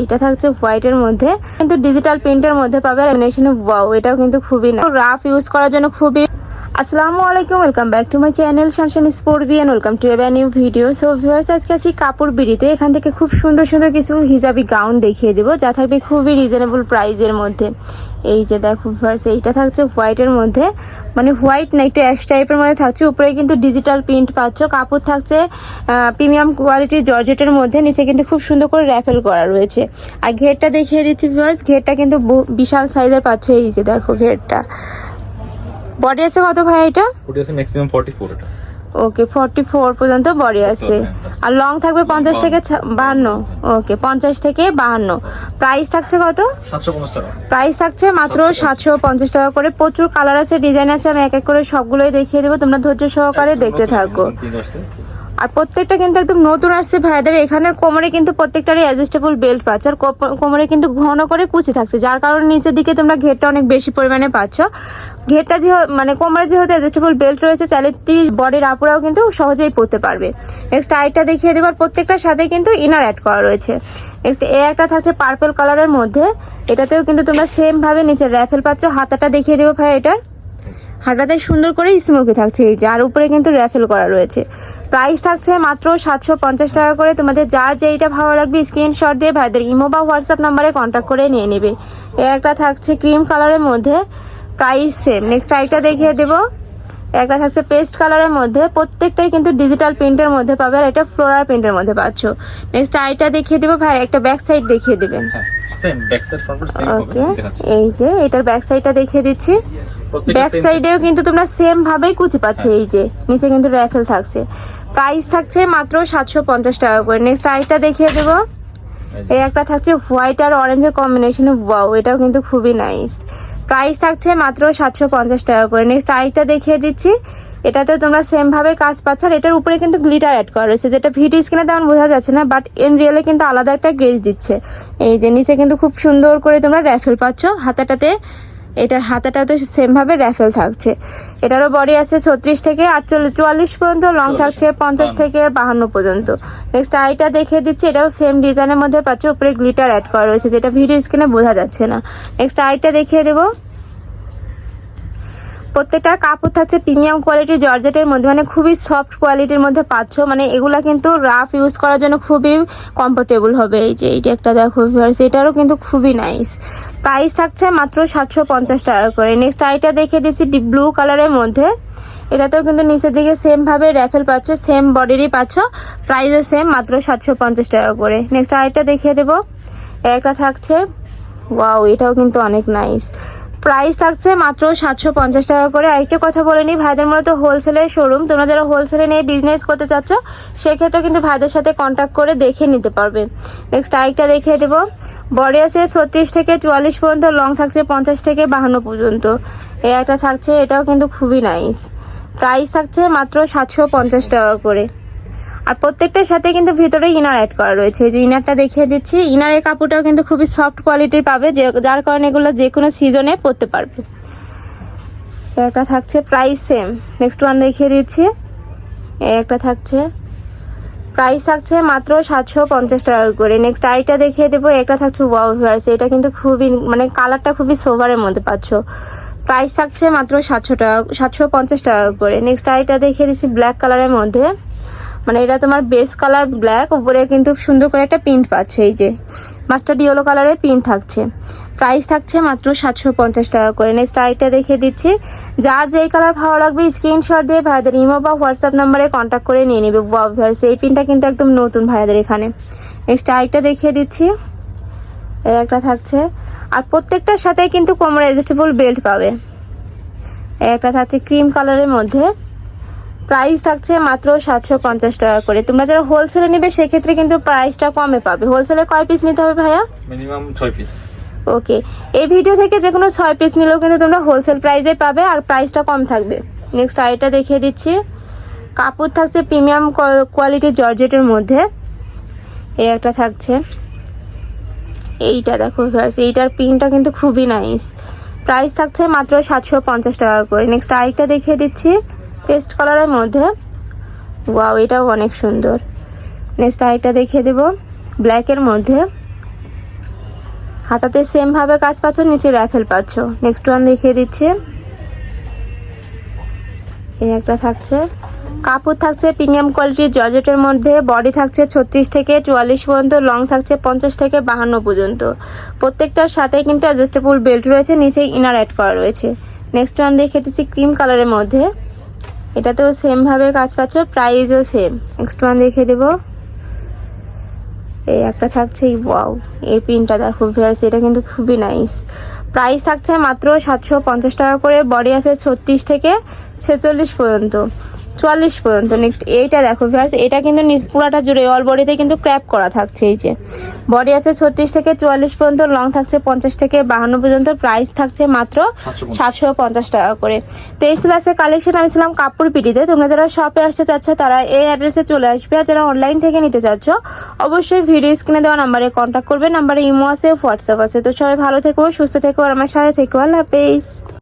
এইটা থাকছে হোয়াইটের মধ্যে। কিন্তু ডিজিটাল প্রিন্টের মধ্যে পাবে ওয়াও এটাও কিন্তু খুবই না রাফ ইউজ করার জন্য খুবই আসসালামু আলাইকুম welcome back to my channel শানশান sport B and welcome to a new video so viewers আজকে আছি কাপড় বিড়িতে। এখান থেকে খুব সুন্দর সুন্দর কিছু হিজাবি গাউন দেখিয়ে দেবো, যা থাকবে খুবই রিজনেবল প্রাইজের মধ্যে। এই যে দেখো ভিউয়ার্স এইটা থাকছে হোয়াইটের মধ্যে। মানে হোয়াইট না, একটু অ্যাশ টাইপের মধ্যে থাকছে। উপরে কিন্তু ডিজিটাল প্রিন্ট পাচ্ছ। কাপড় থাকছে প্রিমিয়াম কোয়ালিটির জর্জেটের মধ্যে। নিচে কিন্তু খুব সুন্দর করে র্যাফেল করা রয়েছে। আর ঘেরটা দেখিয়ে দিচ্ছি ভিউয়ার্স ঘেরটা কিন্তু বিশাল সাইজের পাচ্ছ। এই যে দেখো, ঘেরটা। বডি আছে কত ভাই এটা? বডি আছে ম্যাক্সিমাম 44 এটা। ওকে ফর্টি ফোর পর্যন্ত বডি আছে। আর লং থাকবে পঞ্চাশ থেকে ছা- বাহান্ন। ওকে পঞ্চাশ থেকে বাহান্ন। প্রাইস থাকছে কত? 750 টাকা। প্রাইস থাকছে মাত্র সাতশো পঞ্চাশ। টাকা করে। প্রচুর কালার আছে ডিজাইন আছে। আমি এক এক করে সবগুলোই দেখিয়ে দেব। তোমরা ধৈর্য সহকারে দেখতে থাকো। আর প্রত্যেকটা কিন্তু একদম নতুন আসছে ভাইদের এখানের কোমরে কিন্তু প্রত্যেকটারই অ্যাডজাস্টেবল বেল্ট পাচ্ছ। আর কোমরে কিন্তু ঘন করে কুচি থাকছে, যার কারণে নিচের দিকে তোমরা ঘেরটা অনেক বেশি পরিমাণে পাচ্ছ। ঘেরটা যে মানে কোমরে যেহেতু অ্যাডজাস্টেবল বেল্ট রয়েছে, চাইলে তিরিশ বডির আপুরাও কিন্তু সহজেই পরতে পারবে। নেক্সট আইটা দেখিয়ে দেবার প্রত্যেকটার সাথে কিন্তু ইনার অ্যাড করা রয়েছে। নেক্সট এ একটা থাকছে পার্পল কালারের মধ্যে। এটাতেও কিন্তু তোমরা সেম ভাবে নিচে র্যাফেল পাচ্ছ। হাতাটা দেখিয়ে দেবো ভাই এটার। হাঁটাতে সুন্দর করে স্মোকি থাকছে। এই যার উপরে কিন্তু র্যাফেল করা রয়েছে। প্রাইস থাকছে মাত্র সাতশো পঞ্চাশ টাকা করে। তোমাদের যার যেইটা ভালো লাগবে স্ক্রিনশট দিয়ে ভাইদের ইমো বা হোয়াটসঅ্যাপ নাম্বারে কন্ট্যাক্ট করে নিয়ে নেবে। একটা থাকছে ক্রিম কালারের মধ্যে প্রাইস সেম নেক্সট আরেকটা দেখিয়ে দেবো। একটা থাকছে পেস্ট কালারের মধ্যে। প্রত্যেকটাই কিন্তু ডিজিটাল প্রিন্টের মধ্যে পাবে আর এটা ফ্লোরাল প্রিন্টের মধ্যে পাচ্ছ। নেক্সট আইটা দেখিয়ে দেবো। ভাই একটা ব্যাক সাইড দেখিয়ে দেবেন। হ্যাঁ ওকে এই যে এটার ব্যাক সাইডটা দেখিয়ে দিচ্ছি। ব্যাক সাইডেও কিন্তু তোমরা সেম ভাবেই কুচি পাচ্ছ এই যে নিচে কিন্তু র্যাফেল থাকছে। প্রাইস থাকছে মাত্র সাতশো পঞ্চাশ টাকা করে। নেক্সট আইটা দেখিয়ে দেবো। এই একটা থাকছে হোয়াইট আর অরেঞ্জের কম্বিনেশনে ওয়াও এটাও কিন্তু খুবই নাইস প্রাইস থাকছে মাত্র সাতশো পঞ্চাশ টাকা করে। নেক্সট আইটা দেখিয়ে দিচ্ছি। এটাতে তোমরা সেম ভাবে কাজ পাচ্ছ আর এটার উপরে কিন্তু গ্লিটার অ্যাড করা রয়েছে। যেটা ভিডিও স্ক্রিনে তেমন বোঝা যাচ্ছে না বাট ইন রিয়েলে কিন্তু আলাদা একটা গ্রেজ দিচ্ছে। এই যে নিচে কিন্তু খুব সুন্দর করে তোমরা র্যাফেল পাচ্ছ। হাতাটাতে এটার হাতাটা তো সেমভাবে র্যাফেল থাকছে। এটারও বডি আছে ছত্রিশ থেকে আটচল্লিশ চুয়াল্লিশ পর্যন্ত লং থাকছে পঞ্চাশ থেকে বাহান্ন পর্যন্ত। নেক্সট আইটা দেখিয়ে দিচ্ছি এটাও সেম ডিজাইনের মধ্যে পাচ্ছে উপরে গ্লিটার অ্যাড করা রয়েছে যেটা ভিডিও স্ক্রিনে বোঝা যাচ্ছে না। নেক্সট আইটা দেখিয়ে দেবো। প্রত্যেকটার কাপড় থাকছে প্রিমিয়াম কোয়ালিটির জর্জেটের মধ্যে মানে খুবই সফট কোয়ালিটির মধ্যে পাচ্ছ। মানে এগুলা কিন্তু রাফ ইউজ করার জন্য খুবই কমফোর্টেবল হবে। এই যে এইটা একটা দেখো ভিউয়ার্স এটারও কিন্তু খুবই নাইস প্রাইস থাকছে মাত্র সাতশো পঞ্চাশ টাকা করে। নেক্সট আইটা দেখে দিচ্ছি ব্লু কালারের মধ্যে। এটাতেও কিন্তু নিচের দিকে সেম ভাবে র্যাফেল পাচ্ছ সেম বডিরই পাচ্ছ। প্রাইসও সেম মাত্র সাতশো পঞ্চাশ টাকা করে। নেক্সট আইটা দেখিয়ে দেবো। একটা থাকছে ওয়াও এটাও কিন্তু অনেক নাইস প্রাইস থাকছে মাত্র সাতশো পঞ্চাশ টাকা করে। আরেকটা কথা বলে নিই, ভাইদের মূলত হোলসেলের শোরুম তোমরা যারা হোলসেলে নিয়ে বিজনেস করতে চাচ্ছ সেক্ষেত্রে কিন্তু ভাইদের সাথে কন্ট্যাক্ট করে দেখে নিতে পারবে। নেক্সট আরেকটা দেখিয়ে দেবো। বডি আছে ছত্রিশ থেকে চুয়াল্লিশ পর্যন্ত লং থাকছে পঞ্চাশ থেকে বাহান্ন পর্যন্ত। এ একটা থাকছে, এটাও কিন্তু খুবই নাইস প্রাইস থাকছে মাত্র সাতশো পঞ্চাশ টাকা করে। আর প্রত্যেকটার সাথে কিন্তু ভিতরে ইনার অ্যাড করা রয়েছে। যে ইনারটা দেখিয়ে দিচ্ছি ইনারের কাপড়টাও কিন্তু খুবই সফট কোয়ালিটির পাবে, যে, যার কারণে এগুলো যে কোনো সিজনে পরতে পারবে। একটা থাকছে প্রাইস সেম নেক্সট ওয়ান দেখিয়ে দিচ্ছি। একটা থাকছে প্রাইস থাকছে মাত্র সাতশো পঞ্চাশ টাকা করে। নেক্সট আইটা দেখিয়ে দেবো, একটা থাকছে ওয়াও এটা কিন্তু খুবই মানে কালারটা খুবই সোভারের মধ্যে পাচ্ছ। প্রাইস থাকছে মাত্র সাতশো টাকা, সাতশো পঞ্চাশ টাকা করে। নেক্সট আইটা দেখিয়ে দিচ্ছি ব্ল্যাক কালারের মধ্যে। মানে এটা তোমার বেস কালার ব্ল্যাক উপরে কিন্তু সুন্দর করে একটা প্রিন্ট পাচ্ছে, এই যে মাস্টার্ড ইয়েলো কালারের প্রিন্ট থাকছে। প্রাইস থাকছে মাত্র সাতশো পঞ্চাশ টাকা করে। নেক্সট আইটা দেখিয়ে দিচ্ছি। যার যেই কালার ভালো লাগবে স্ক্রিনশট দিয়ে ভাইদের ইমো বা হোয়াটসঅ্যাপ নাম্বারে কন্ট্যাক্ট করে নিয়ে নেবে। ভাইয়ার্স এই প্রিন্টটা কিন্তু একদম নতুন ভাইদের এখানে। নেক্সট আইটা দেখিয়ে দিচ্ছি। একটা থাকছে। আর প্রত্যেকটার সাথে কিন্তু কোমর অ্যাডজাস্টেবল বেল্ট পাবে। একটা থাকছে ক্রিম কালারের মধ্যে। প্রাইস থাকছে মাত্র সাতশো পঞ্চাশ টাকা করে। তোমরা যারা হোলসেলে নেবে সেক্ষেত্রে কিন্তু প্রাইসটা কমে পাবে। হোলসেলে কয় পিস নিতে হবে ভাইয়া? মিনিমাম 6 পিস ওকে এই ভিডিও থেকে যে কোনো ছয় পিস নিলেও কিন্তু তোমরা হোলসেল প্রাইসে পাবে আর প্রাইসটা কম থাকবে। নেক্সট আইটা দেখিয়ে দিচ্ছি। কাপড় থাকছে প্রিমিয়াম কোয়ালিটির জর্জেটের মধ্যে। এই একটা থাকছে। এইটা দেখো ভিউয়ার্স এইটার প্রিন্টটা কিন্তু খুবই নাইস প্রাইস থাকছে মাত্র সাতশো পঞ্চাশ টাকা করে। নেক্সট আরেকটা দেখিয়ে দিচ্ছি। পেস্ট কালারের মধ্যে। ওয়াও, এটাও অনেক সুন্দর। নেক্সট আরেকটা দেখিয়ে দেবো। ব্ল্যাকের মধ্যে। হাতাতে সেম ভাবে কাজ পাচ্ছ, নিচে র্যাফেল পাচ্ছ। নেক্সট ওয়ান দেখিয়ে দিচ্ছি। এই একটা থাকছে। কাপড় থাকছে প্রিমিয়াম কোয়ালিটির জর্জেটের মধ্যে। বডি থাকছে ছত্রিশ থেকে চুয়াল্লিশ পর্যন্ত। লং থাকছে পঞ্চাশ থেকে বাহান্ন পর্যন্ত। প্রত্যেকটার সাথে কিন্তু অ্যাডজাস্টেবল বেল্ট রয়েছে। নিচে ইনার অ্যাড করা রয়েছে। নেক্সট ওয়ান দেখে দিচ্ছি ক্রিম কালারের মধ্যে। এটাতেও সেম ভাবে কাজ পাচ্ছ প্রাইসও সেম নেক্সট ওয়ান দেখে দেবো। এই একটা থাকছে ওয়াও এই পিনটা দেখো ভিউয়ার্স এটা কিন্তু খুবই নাইস প্রাইস থাকছে মাত্র সাতশো পঞ্চাশ টাকা করে বডি আছে ছত্রিশ থেকে ছেচল্লিশ পর্যন্ত। চুয়াল্লিশ পর্যন্ত নেক্সট এইটা দেখো ভিউয়ার্স এটা কিন্তু পুরাটা জুড়ে অল বডিতে কিন্তু ক্র্যাপ করা থাকছে এই যে। বডি আছে ছত্রিশ থেকে চুয়াল্লিশ পর্যন্ত লং থাকছে পঞ্চাশ থেকে বাহান্ন পর্যন্ত প্রাইস থাকছে মাত্র সাতশো পঞ্চাশ। টাকা করে। তো এই কালেকশন আমি ছিলাম কাপড় পিটিতে। তোমরা যারা শপে আসতে চাচ্ছ তারা এই অ্যাড্রেসে চলে আসবে। আর যারা অনলাইন থেকে নিতে চাচ্ছ অবশ্যই ভিডিও স্ক্রিনে দেওয়া নাম্বারে কন্ট্যাক্ট করবে। নাম্বারে ইমো আছে হোয়াটসঅ্যাপ আছে। তো সবাই ভালো থেকো সুস্থ থেকো আর আমার সাথে থেকো। আল্লাহ হাফেজ।